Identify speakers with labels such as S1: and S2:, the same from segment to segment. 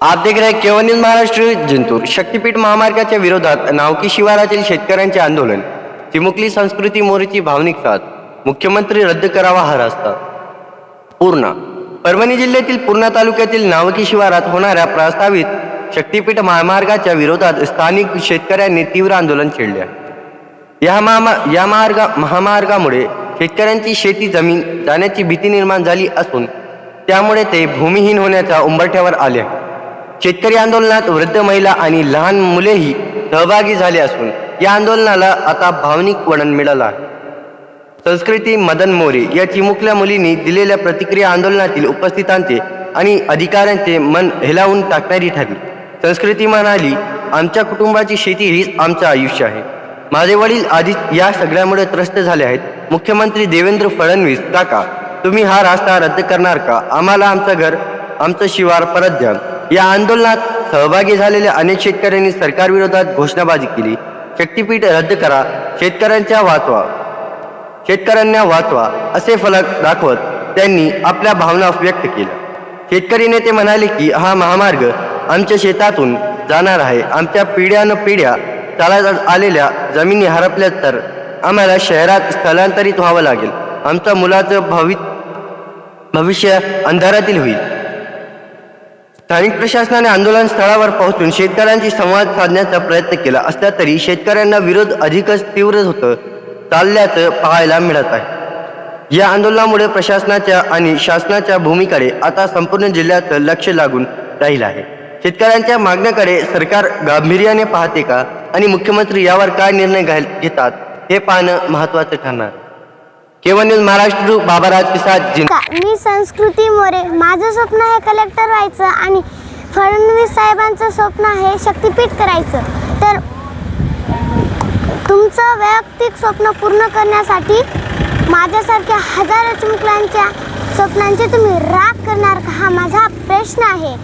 S1: आप देख रहे केवल न्यूज महाराष्ट्र जिंतूर. शक्तीपीठ महामार्गाच्या विरोधात नावकी शिवारातील शेतकऱ्यांचे आंदोलन. चिमुकली संस्कृती मोरीची भावनिक साथ. मुख्यमंत्री रद्द करावा हा रस्ता. पूर्णा. परभणी जिल्ह्यातील पूर्णा तालुक्यातील नावकी शिवारात होणाऱ्या प्रस्तावित शक्तीपीठ महामार्गाच्या विरोधात स्थानिक शेतकऱ्यांनी तीव्र आंदोलन छेडले. या महामा या मार्गा महामार्गामुळे शेतकऱ्यांची शेती जमीन जाण्याची भीती निर्माण झाली असून त्यामुळे ते भूमिहीन होण्याच्या उंबरठ्यावर आले शेतकरी आंदोलनात वृद्ध महिला आणि लहान मुलेही सहभागी झाले असून या आंदोलनाला आता भावनिक वळण मिळालं आहे. संस्कृती मदन मोरे या चिमुकल्या मुलींनी दिलेल्या प्रतिक्रिया आंदोलनातील उपस्थितांचे आणि अधिकाऱ्यांचे मन हेलावून टाकणारी ठरली. संस्कृती म्हणाली आमच्या कुटुंबाची शेती हीच आमचं आयुष्य आहे. माझे वडील आधीच या सगळ्यामुळे त्रस्त झाले आहेत. मुख्यमंत्री देवेंद्र फडणवीस काका तुम्ही हा रास्ता रद्द करणार का? आम्हाला आमचं घर आमचं शिवार परत द्या. या आंदोलनात सहभागी झालेल्या अनेक शेतकऱ्यांनी सरकारविरोधात घोषणाबाजी केली. शक्तीपीठ रद्द करा. शेतकऱ्यांच्या वाचवा. शेतकऱ्यांना वाचवा असे फलक दाखवत त्यांनी आपल्या भावना व्यक्त केल्या. शेतकरी नेते म्हणाले की हा महामार्ग आमच्या शेतातून जाणार आहे. आमच्या पिढ्यान पिढ्या चालत आलेल्या जमिनी हरपल्या तर आम्हाला शहरात स्थलांतरित व्हावं लागेल. आमच्या मुलाचं भवि भविष्य अंधारातील होईल. स्थानिक प्रशासनाने आंदोलन स्थळावर पोहोचून शेतकऱ्यांशी संवाद साधण्याचा प्रयत्न केला असला तरी शेतकऱ्यांना विरोध अधिकच तीव्र होतं चालल्याचं पाहायला मिळत आहे. या आंदोलनामुळे प्रशासनाच्या आणि शासनाच्या भूमीकडे आता संपूर्ण जिल्ह्याचं लक्ष लागून राहील आहे. शेतकऱ्यांच्या मागण्याकडे सरकार गांभीर्याने पाहते का? आणि मुख्यमंत्री यावर काय निर्णय घेतात? हे पाहणं महत्त्वाचं ठरणार. केवळ न्यूज महाराष्ट्र बाबाराज पिसाद
S2: मी संस्कृती मोरे माझं स्वप्न आहे कलेक्टर व्हायचं आणि फडणवीस साहेबांचं स्वप्न आहे शक्तीपीठ करायचं. तर तुमचं वैयक्तिक स्वप्न पूर्ण करण्यासाठी माझ्यासारख्या हजारो चिमुकल्यांच्या स्वप्नांचे तुम्ही राग करणार का? हा माझा प्रश्न आहे.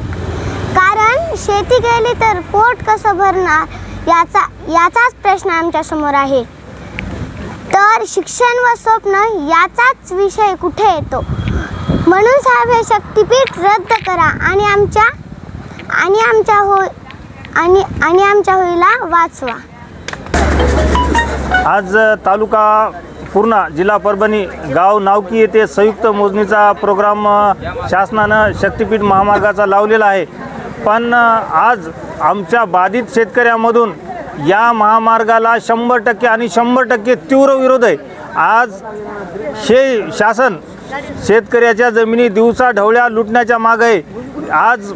S2: कारण शेती गेली तर पोट कसं भरणार याचा याचाच प्रश्न आमच्यासमोर आहे. तर शिक्षण व स्वप्न याचाच विषय कुठे येतो? म्हणून साहेब हे शक्तीपीठ रद्द करा आणि आमच्या आणि आमच्या हो आणि आणि आमच्या होईला वाचवा.
S3: आज तालुका पूर्णा जिल्हा परभणी गाव नावकी येथे संयुक्त मोजणीचा प्रोग्राम शासनानं शक्तीपीठ महामार्गाचा लावलेला आहे. पण आज आमच्या बाधित शेतकऱ्यामधून या महामार्गाला शंभर टक्के आणि शंभर टक्के तीव्र विरोध आहे. आज हे शासन शेतकऱ्याच्या जमिनी दिवसा ढवळ्या लुटण्याच्या मागे आहे. आज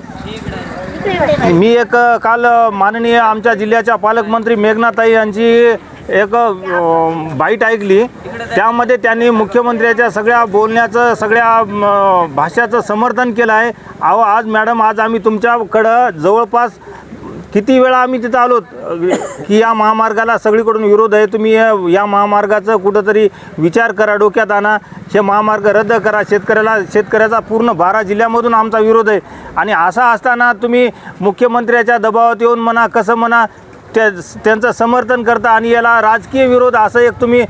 S3: मी एक काल माननीय आमच्या जिल्ह्याच्या पालकमंत्री मेघनाताई यांची एक बाईट ऐकली. त्यामध्ये त्यांनी मुख्यमंत्र्याच्या सगळ्या बोलण्याचं सगळ्या भाषेचं भाषाचं समर्थन केलं आहे. अहो आज मॅडम आज आम्ही तुमच्याकडं जवळपास किती वेळा आम्ही तिथं आलो की या महामार्गाला सगळीकडून विरोध आहे तुम्ही या- महामार्गाचं कुठंतरी विचार करा डोक्यात आणा. हे महामार्ग रद्द करा. शेतकऱ्याला शेतकऱ्याचा पूर्ण बारा जिल्ह्यामधून आमचा विरोध आहे. आणि असा असताना तुम्ही मुख्यमंत्र्याच्या दबावात येऊन म्हणा कसं म्हणा त्या त्यांचं समर्थन करता आणि याला राजकीय विरोध असं एक तुम्ही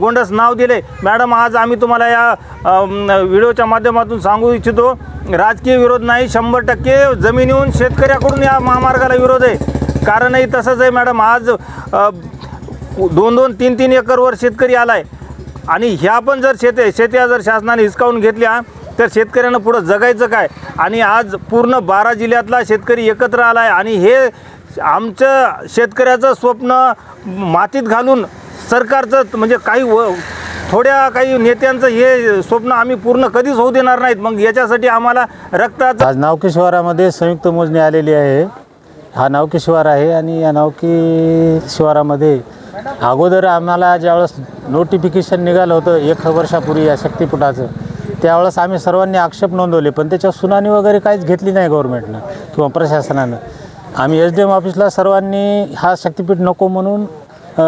S3: गोंडस नाव दिले. मॅडम आज आम्ही तुम्हाला या व्हिडिओच्या माध्यमातून सांगू इच्छितो राजकीय विरोध नाही शंभर टक्के जमिनीहून शेतकऱ्याकडून या महामार्गाला विरोध आहे. कारणही तसंच आहे मॅडम आज दोन दोन तीन तीन एकरवर शेतकरी आला आहे आणि ह्या पण जर शेते शेत्या जर शासनाने हिसकावून घेतल्या तर शेतकऱ्यांना पुढं जगायचं काय? आणि आज पूर्ण बारा जिल्ह्यातला शेतकरी एकत्र आला आहे आणि हे आमचं शेतकऱ्याचं स्वप्न मातीत घालून सरकारचं म्हणजे काही व थोड्या काही नेत्यांचं हे स्वप्न आम्ही पूर्ण कधीच होऊ देणार नाहीत. मग याच्यासाठी आम्हाला रक्ताचं
S4: आज नावकी शिवारामध्ये संयुक्त मोजणी आलेली आहे. हा नावकी शिवार आहे आणि या नावकी शिवारामध्ये अगोदर आम्हाला ज्यावेळेस नोटिफिकेशन निघालं होतं एक वर्षापूर्वी या शक्तीपीठाचं त्यावेळेस आम्ही सर्वांनी आक्षेप नोंदवले पण त्याच्यावर सुनावणी वगैरे काहीच घेतली नाही गव्हर्मेंटनं किंवा प्रशासनानं. आम्ही एस डी एम ऑफिसला सर्वांनी हा शक्तीपीठ नको म्हणून अ,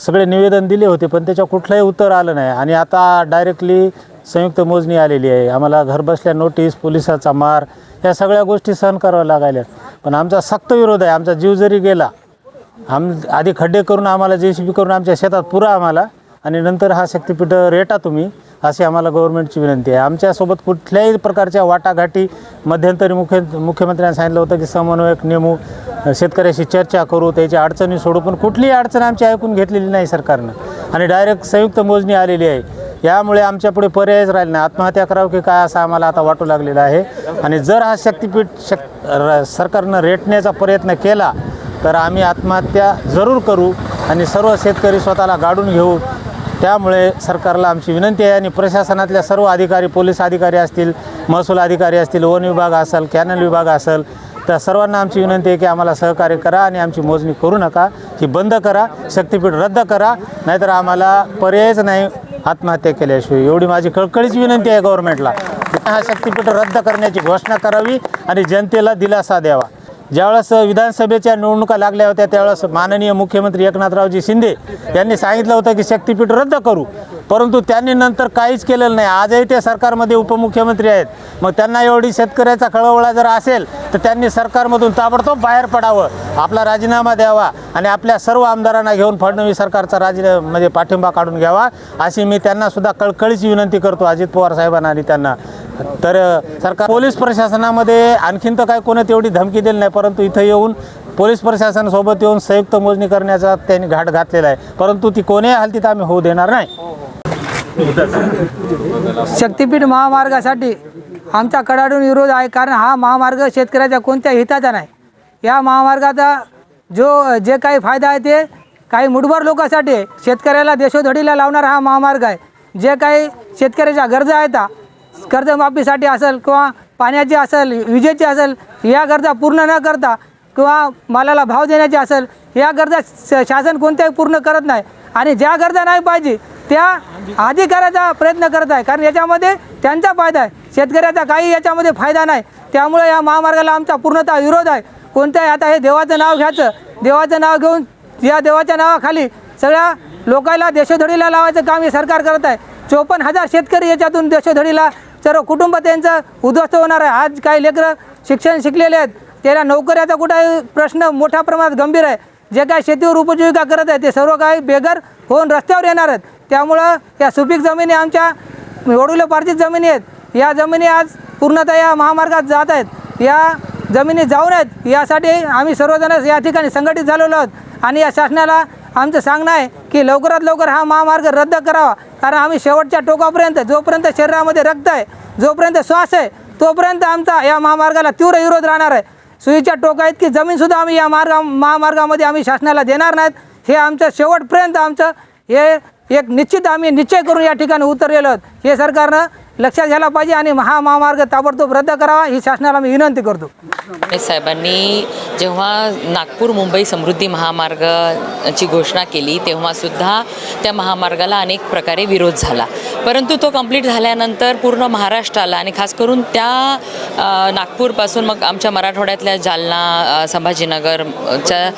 S4: सगळे निवेदन दिले होते पण त्याच्या कुठलंही उत्तर आलं नाही. आणि आता डायरेक्टली संयुक्त मोजणी आलेली आहे. आम्हाला घरबसल्या नोटीस पोलिसाचा मार या सगळ्या गोष्टी सहन कराव्या लागायल्या पण आमचा सक्त विरोध आहे. आमचा जीव जरी गेला आम आधी खड्डे करून आम्हाला जे सी बी करून आमच्या शेतात पुरा आम्हाला आणि नंतर हा शक्तीपीठ रेटा तुम्ही अशी आम्हाला गव्हर्नमेंटची विनंती आहे. आमच्यासोबत कुठल्याही प्रकारच्या वाटाघाटी मध्यंतरी मुख्य मुख्यमंत्र्यांनी सांगितलं होतं की समन्वयक नेमू शेतकऱ्याशी चर्चा करू त्याची अडचणी सोडू पण कुठलीही अडचण आमची ऐकून घेतलेली नाही सरकारनं. आणि डायरेक्ट संयुक्त मोजणी आलेली आहे. यामुळे आमच्यापुढे पर्यायच राहिले नाही. आत्महत्या करावं की काय असं आम्हाला आता वाटू लागलेलं आहे. आणि जर हा शक्तीपीठ शक र- सरकारनं रेटण्याचा प्रयत्न केला तर आम्ही आत्महत्या जरूर करू आणि सर्व शेतकरी स्वतःला गाडून घेऊ. त्यामुळे सरकारला आमची विनंती आहे आणि प्रशासनातल्या सर्व अधिकारी पोलीस अधिकारी असतील महसूल अधिकारी असतील वन विभाग असेल कॅनल विभाग असेल तर सर्वांना आमची विनंती आहे की आम्हाला सहकार्य करा आणि आमची मोजणी करू नका. ही बंद करा शक्तीपीठ रद्द करा नाहीतर आम्हाला पर्यायच नाही आत्महत्या केल्याशिवाय. एवढी माझी कळकळीची विनंती आहे गव्हर्नमेंटला. हा शक्तीपीठ रद्द करण्याची घोषणा करावी आणि जनतेला दिलासा द्यावा. ज्यावेळेस विधानसभेच्या निवडणुका लागल्या होत्या त्यावेळेस माननीय मुख्यमंत्री एकनाथरावजी शिंदे यांनी सांगितलं होतं की शक्तीपीठ रद्द करू. परंतु त्यांनी नंतर काहीच केलेलं नाही. आजही ते सरकारमध्ये उपमुख्यमंत्री आहेत. मग त्यांना एवढी शेतकऱ्याचा कळवळा जर असेल तर त्यांनी सरकारमधून ताबडतोब बाहेर पडावं. आपला राजीनामा द्यावा आणि आपल्या सर्व आमदारांना घेऊन फडणवीस सरकारचा राजी म्हणजे पाठिंबा काढून घ्यावा. अशी मी त्यांनासुद्धा कळकळीची विनंती करतो अजित पवार साहेबांना आणि त्यांना. तर सरकार पोलीस प्रशासनामध्ये आणखीन तर काय कोणी तेवढी धमकी दिली नाही परंतु इथं येऊन पोलीस प्रशासनासोबत येऊन संयुक्त मोजणी करण्याचा त्यांनी घाट घातलेला आहे. परंतु ती कोणीही हालतीत आम्ही होऊ देणार नाही. हो, हो.
S5: शक्तीपीठ महामार्गासाठी आमचा कडाडून विरोध आहे कारण हा महामार्ग शेतकऱ्याच्या कोणत्या हिताचा नाही. या महामार्गाचा जो जे काही फायदा आहे ते काही मुठभर लोकांसाठी शेतकऱ्याला देशोधडीला लावणारा हा महामार्ग आहे. जे काही शेतकऱ्याच्या गरजा आहेत कर्जमाफीसाठी असेल किंवा पाण्याची असेल विजेची असेल या गरजा पूर्ण न करता किंवा मालाला भाव देण्याची असेल या गरजा श- शासन कोणत्याही पूर्ण करत नाही. आणि ज्या गरजा नाही पाहिजे त्या अधिकाराचा प्रयत्न करत आहे. कारण याच्यामध्ये त्यांचा फायदा आहे. शेतकऱ्याचा काही याच्यामध्ये फायदा नाही. त्यामुळे या महामार्गाला आमचा पूर्णतः विरोध आहे. कोणत्याही आता हे देवाचं नाव घ्यायचं. देवाचं नाव घेऊन या देवाच्या नावाखाली सगळ्या लोकांना देशोधडीला लावायचं काम हे सरकार करत आहे. चोपन्न हजार शेतकरी याच्यातून देशोधडीला सर्व कुटुंब त्यांचं उद्ध्वस्त होणार आहे. आज काही लेकरं शिक्षण शिकलेले आहेत. त्याला नोकऱ्याचा कुठेही प्रश्न मोठ्या प्रमाणात गंभीर आहे. जे काय शेतीवर उपजीविका करत आहे ते सर्व काही बेघर होऊन रस्त्यावर येणार आहेत. त्यामुळं या सुपीक जमिनी आमच्या वडुलेपार्जित जमिनी आहेत. या जमिनी आज पूर्णतः या महामार्गात जात आहेत. या जमिनी जाऊ नयेत यासाठी आम्ही सर्वजण या ठिकाणी संघटित झालेलो आहोत. आणि या शासनाला आमचं सांगणं आहे की लवकरात लवकर हा महामार्ग रद्द करावा. कारण आम्ही शेवटच्या टोकापर्यंत जोपर्यंत शरीरामध्ये रक्त आहे जोपर्यंत श्वास आहे तोपर्यंत आमचा या महामार्गाला तीव्र विरोध राहणार आहे. सुईच्या टोका आहेत की जमीनसुद्धा आम्ही या मार्गा महामार्गामध्ये आम्ही शासनाला देणार नाहीत. हे आमचं शेवटपर्यंत आमचं हे एक निश्चित आम्ही निश्चय करून या ठिकाणी उतरलेलो आहोत हे सरकारनं लक्षात घ्यायला पाहिजे आणि महामहामार्ग ताबडतोब रद्द करावा ही शासनाला मी विनंती करतो.
S6: साहेबांनी जेव्हा नागपूर मुंबई समृद्धी महामार्गाची घोषणा केली तेव्हासुद्धा त्या महामार्गाला अनेक प्रकारे विरोध झाला. परंतु तो कंप्लीट झाल्यानंतर पूर्ण महाराष्ट्राला आणि खास करून त्या नागपूरपासून मग आमच्या मराठवाड्यातल्या जालना अ, संभाजीनगरच्या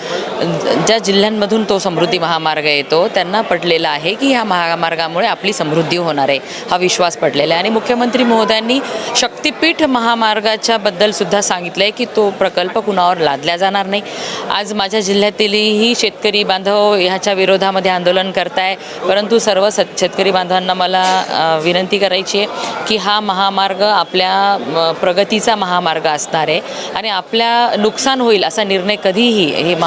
S6: ज्या जिल्ह्यांमधून तो समृद्धी महामार्ग येतो त्यांना पटलेला आहे की ह्या महामार्गामुळे आपली समृद्धी होणार आहे हा विश्वास पडलेला आहे. आणि मुख्यमंत्री महोदयांनी शक्तिपीठ महामार्गाच्या बद्दल सुद्धा सांगितलं आहे की तो प्रकल्प कुणावर लादला जाणार नाही. आज माझ्या जिल्ह्यातीलही शेतकरी बांधव ह्याच्या विरोधामध्ये आंदोलन करताय. परंतु सर्व शेतकरी बांधवांना मला विनंती करायची आहे की हा महामार्ग आपल्या प्रगतीचा महामार्ग असणार आहे आणि आपल्या नुकसान होईल असा निर्णय कधीही हे महा